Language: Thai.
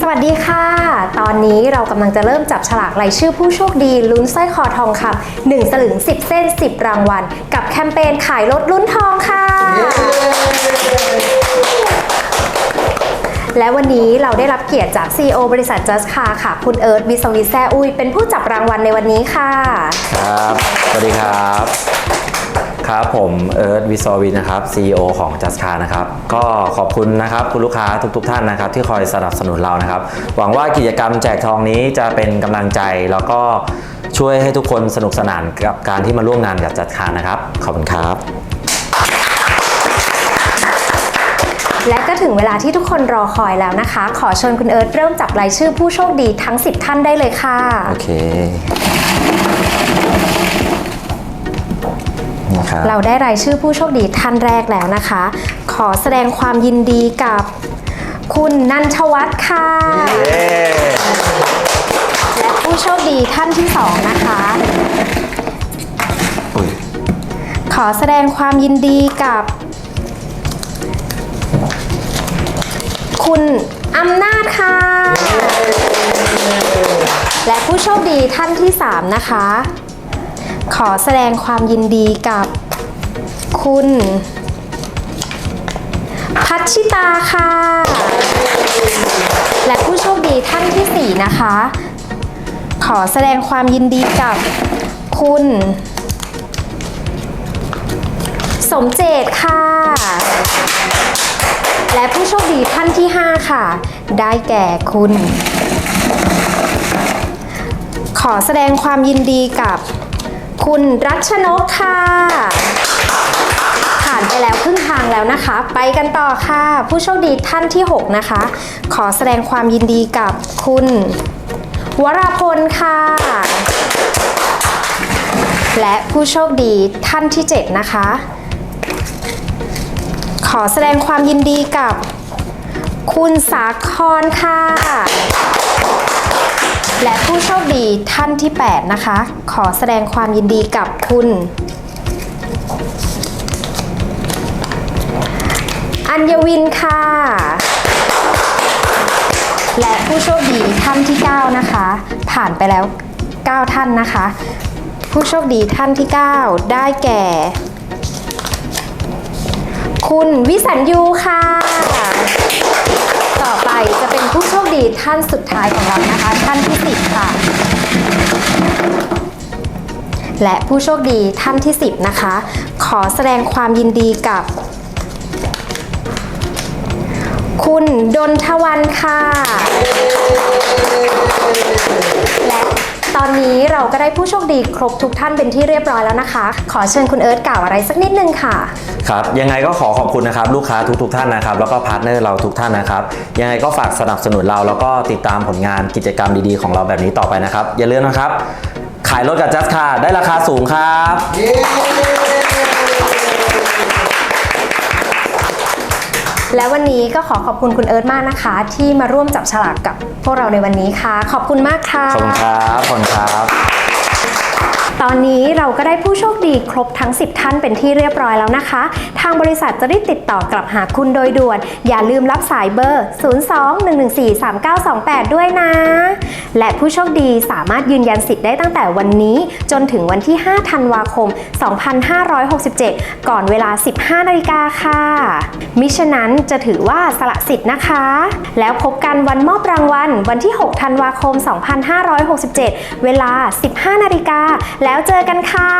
สวัสดีค่ะ ตอนนี้เรากำลังจะเริ่มจับฉลากรายชื่อผู้โชคดีลุ้นสร้อยคอทองคำ1สลึง 10 เส้น 10 รางวัล กับแคมเปญขายรถลุ้นทองค่ะ และวันนี้เราได้รับเกียรติจาก CEO บริษัท Just Car ค่ะ คุณเอิร์ธวิศวิแซ่อุ้ยเป็นผู้จับรางวัลในวันนี้ค่ะ ครับ สวัสดีครับ ครับผมเอิร์ธวิศววินนะครับ CEO ของ Just Car นะครับก็ขอบคุณนะครับคุณลูกค้าทุกๆทท่านนะครับที่คอยสนับสนุนเรานะครับ หวังว่ากิจกรรมแจกทองนี้จะเป็นกำลังใจแล้วก็ช่วยให้ทุกคนสนุกสนานกับการที่มาร่วมงานกับ Just Car นะครับ ขอบคุณครับ และก็ถึงเวลาที่ทุกคนรอคอยแล้วนะคะ ขอเชิญคุณเอิร์ธเริ่มจับรายชื่อผู้โชคดีทั้ง 10 ท่านได้เลยค่ะ โอเค นี่ครับเราได้รายชื่อผู้โชคดีท่านแรกแล้วนะคะ ขอแสดงความยินดีกับคุณนันทวัฒน์ค่ะเย้และผู้โชคดีท่านที่สองนะคะอุ้ยขอแสดงความยินดีกับ คุณอำนาจค่ะ และผู้โชคดีท่านที่สามนะคะ ขอแสดงความยินดีกับคุณ พัชชิตาค่ะ และผู้โชคดีท่านที่สี่นะคะ ขอแสดงความยินดีกับคุณ สมเจตค่ะ และผู้โชคดีท่านที่ 5 ค่ะ ได้แก่คุณ ขอแสดงความยินดีกับ คุณรัชนกค่ะ ผ่านไปแล้วครึ่งทางแล้วนะคะ ไปกันต่อค่ะ ผู้โชคดีท่านที่ 6 นะคะ ขอแสดงความยินดีกับคุณ วราพลค่ะ และผู้โชคดีท่านที่ 7 นะคะ ขอแสดงความยินดีกับ คุณสาครค่ะ และผู้โชคดีท่านที่ 8 นะคะ ขอแสดงความยินดีกับคุณ อัญวินค่ะ และผู้โชคดีท่านที่ 9 นะคะ ผ่านไปแล้ว 9 ท่านนะคะ ผู้โชคดีท่านที่ 9 ได้แก่ คุณวิสัญยูค่ะต่อไปจะ เป็นผู้โชคดีท่านสุดท้ายของเรานะคะ ท่านที่10ค่ะ และผู้โชคดีท่านที่10นะคะ ขอแสดงความยินดีกับ คุณดนทวันค่ะ นี้เราก็ได้ผู้โชคดีครบทุกท่านเป็นที่เรียบร้อยแล้วนะคะ ขอเชิญคุณเอิร์ธกล่าวอะไรสักนิดนึงค่ะ ครับ ยังไงก็ขอขอบคุณนะครับ ลูกค้าทุกๆทท่านนะครับ แล้วก็พาร์ทเนอร์เราทุกท่านนะครับ ยังไงก็ฝากสนับสนุนเราแล้วก็ติดตามผลงานกิจกรรมดีๆของเราแบบนี้ต่อไปนะครับ อย่าลืมนะครับ ขายรถกับจัสค่ะได้ราคาสูงครับ และวันนี้ก็ขอขอบคุณคุณเอิร์ธมากนะคะ ที่มาร่วมจับฉลากกับพวกเราในวันนี้ค่ะ ขอบคุณมากค่ะ ขอบคุณครับขอบคุณครับ อนนี้เราก็ได้ผู้โชคดีครบทั้ง 10 ท่านเป็นที่เรียบร้อยแล้วนะคะ ทางบริษัทจะได้ติดต่อกลับหาคุณโดยด่วน อย่าลืมรับสายเบอร์ 02-114-3928 ด้วยนะ และผู้โชคดีสามารถยืนยันสิทธิ์ได้ตั้งแต่วันนี้จนถึงวันที่ 5 ธันวาคม 2567 ก่อนเวลา 15 นาฬิกาค่ะ มิฉะนั้นจะถือว่าสละสิทธิ์นะคะ แล้วพบกันวันมอบรางวัลวันที่ 6 ธันวาคม 2567 เวลา 15 นาฬิกาและแล้วเจอกันค่ะ